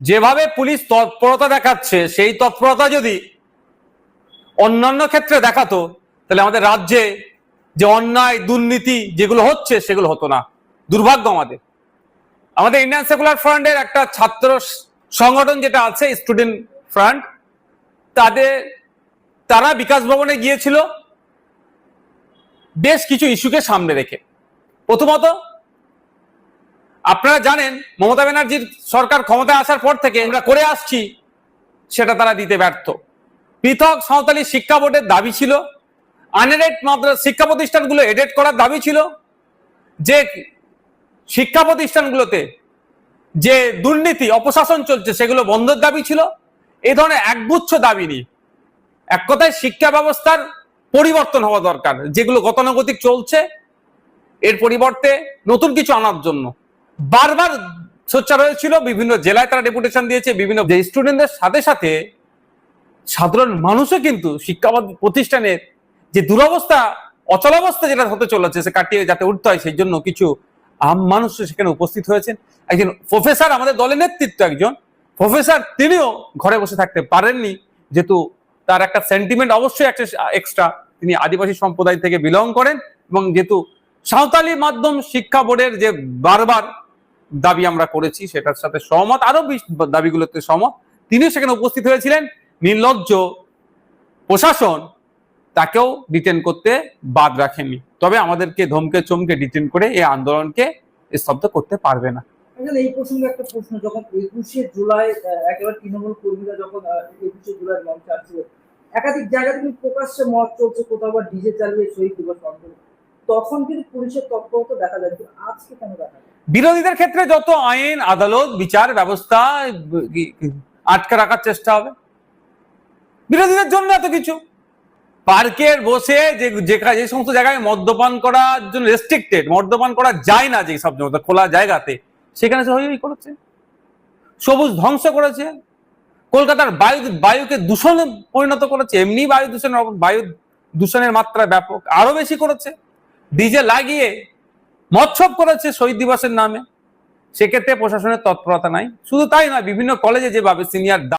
যেভাবে পুলিশ তৎপরতা দেখাচ্ছে, সেই তৎপরতা যদি অন্যান্য ক্ষেত্রে দেখাতো, তাহলে আমাদের রাজ্যে যে অন্যায়, দুর্নীতি যেগুলো হচ্ছে, সেগুলো হতো না। দুর্ভাগ্য আমাদের। আমাদের ইন্ডিয়ান সেকুলার ফ্রন্টের একটা ছাত্র সংগঠন যেটা আছে স্টুডেন্ট ফ্রন্ট তাদের, তারা বিকাশ ভবনে গিয়েছিল। বেশ কিছু ইস্যুকে সামনে রেখে। প্রথমত আপনারা জানেন, মমতা ব্যানার্জির সরকার ক্ষমতায় আসার পর থেকে আমরা করে আসছি, সেটা তারা দিতে ব্যর্থ। পৃথক সাঁওতালি শিক্ষা বোর্ডের দাবি ছিল, আনএডেড মাদ্রাস শিক্ষা প্রতিষ্ঠানগুলো এডেড করার দাবি ছিল যে শিক্ষা প্রতিষ্ঠানগুলোতে যে দুর্নীতি, অপশাসন চলছে, সেগুলো বন্ধের দাবি ছিল। এই ধরনের একগুচ্ছ দাবি নিয়ে এক কথায় শিক্ষা ব্যবস্থার পরিবর্তন হওয়া দরকার, যেগুলো গতানুগতিক চলছে, এর পরিবর্তে নতুন কিছু আনার জন্য। বারবার সোচ্চার হয়েছিল, বিভিন্ন জেলায় তারা ডেপুটেশন দিয়েছে, বিভিন্ন স্টুডেন্টদের সাথে সাথে সাধারণ মানুষও কিন্তু শিক্ষা প্রতিষ্ঠানের যে দুরবস্থা অচলাবস্থা যেটা হতে চলেছে, সে কাটিয়ে যাতে উঠতে হয়, সেই জন্য কিছু আম মানুষ সেখানে উপস্থিত হয়েছেন। একজন প্রফেসর আমাদের দলের নেতৃত্ব একজন প্রফেসর তিনিও ঘরে বসে থাকতে পারেননি, যেহেতু তার একটা সেন্টিমেন্ট অবশ্যই একটা এক্সট্রা তিনি আদিবাসী সম্প্রদায় থেকে বিলং করেন এবং যেহেতু সাঁওতালি মাধ্যম শিক্ষা বোর্ডের যে বারবার দাবি আমরা করেছি, সেটার সাথে সহমত আরও দাবিগুলোতে সহমত। তিনিও সেখানে উপস্থিত হয়েছিলেন। নির্লজ্জ প্রশাসন তাকেও ডিটেন করতে বাদ রাখেননি তবে আমাদেরকে ধমকে চমকে ডিটেন করে এই আন্দোলনকে স্তব্ধ করতে পারবে না। এই প্রসঙ্গে একটা প্রশ্ন, যখন একুশে জুলাই একেবারে তৃণমূল কর্মীরা যখন একুশে জুলাই আসছিল একাধিক জায়গা থেকে প্রকাশ্যে মত চলছে, কোথাও বা ডিজে চালিয়ে শহীদ দিবস তখন কিন্তু পুলিশের তৎপরতা দেখা যায় আজকে কেন দেখা যায়? বিরোধীদের ক্ষেত্রে যত আইন, আদালত, বিচার, ব্যবস্থা আটকে রাখার চেষ্টা হবে। বিরোধীদের জন্য এত কিছু। পার্কের বসে যে যে সমস্ত জায়গায় মদ্যপান করার জন্য রেস্ট্রিক্টেড মদ্যপান করা যায় না যে সব জায়গাতে, খোলা জায়গাতে, সেখানে সে হই করেছে। সবুজ ধ্বংস করেছে। কলকাতার বায়ু, বায়ুকে দূষণে পরিণত করেছে। এমনি বায়ু দূষণের বায়ু দূষণের মাত্রা ব্যাপক, আরও বেশি করেছে। ডিজে লাগিয়ে মৎসব করেছে শহীদ দিবসের নামে। সেক্ষেত্রে প্রশাসনের তৎপরতা নাই। শুধু তাই নয়, বিভিন্ন কলেজে যেভাবে সিনিয়র